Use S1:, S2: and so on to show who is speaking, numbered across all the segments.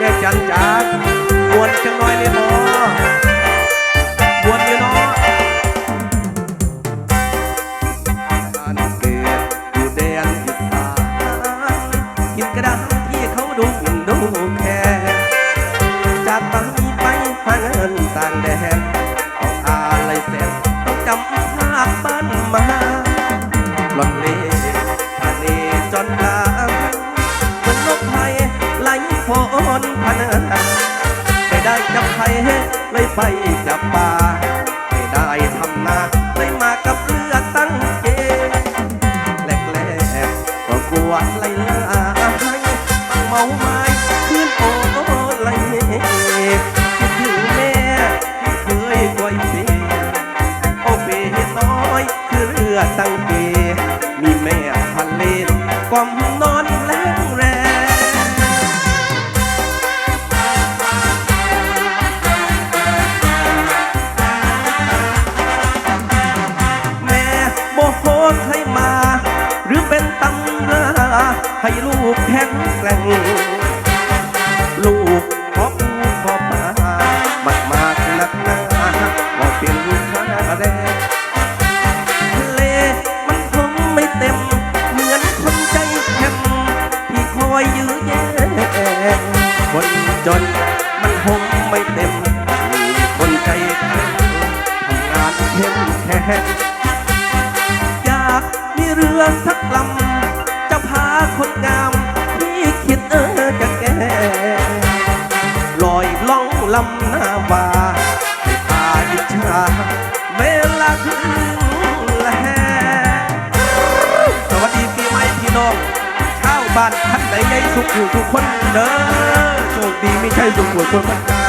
S1: แม่จันจ้าบวนจังน้อยเลยบ่มวนอยู่เนาะการเกิดอยู่แดนอีสานกินกระดาษที่เขาดูดูแค่จากบางไปหาเงินต่างแดน ไม่ได้จับไทยเลยไปจับปลาไม่ได้ทำนาเลยมากับเรือตั้งเกแหลกๆก็กลัวไหลลาให้ต้งเมาไม้ขึ้นโอ้ไหลคิดถึงแม่ที่เคยไว้เปโอเปน้อยคือเรือตั้งเกมีแม่ทะเลกวาม ให้ลูกแข็งแกร่ง ลูกขอปูขอมามากมากนักหนาว่าเป็นค่าแรงทะเลมันคงไม่เต็ม เหมือนคนใจแข็งที่คอยยื้อแย่งคนจนมันคงไม่เต็ม มีคนใจแข็งทำงานเข้มแข็งอยากมีเรือสักลำ คนงามที่คิดเออจะแก่ลอยล่องลำหน้าวาให้พาอิจฉาเวลาถึงแลสวัสดีปีใหม่พี่น้องชาวบ้านท่านใดใหญ่สุขอยู่ทุกคนเด้อโชคดีไม่ใช่สุขหัวคนมันกา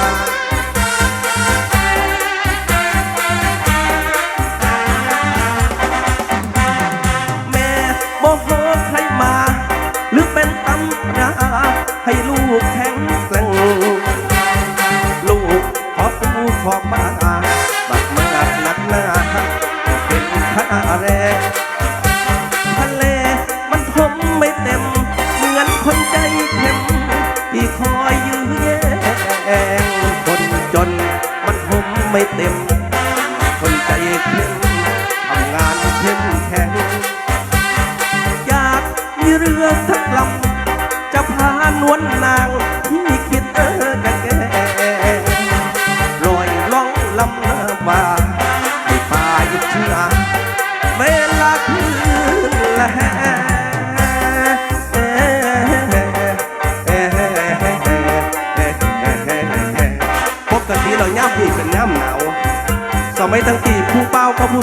S1: กแข็งแกร่งลูกขอปูขอบมาบักมากหนักหนาเป็นค่าแรงทะเลมันทมไม่เต็ม เหมือนคนใจเข้มที่คอยยื้อแย่งคนจนมันทมไม่เต็ม นวลนางที่คิดเออกะแก่ลอยล่องลำน้ำว่าให้ป่าอิจฉาเวลาคืนแลปกติเราย่ำนี่เป็นย่ำหนาวสมัยตั้งกี่ผู้เป้าก็ผู้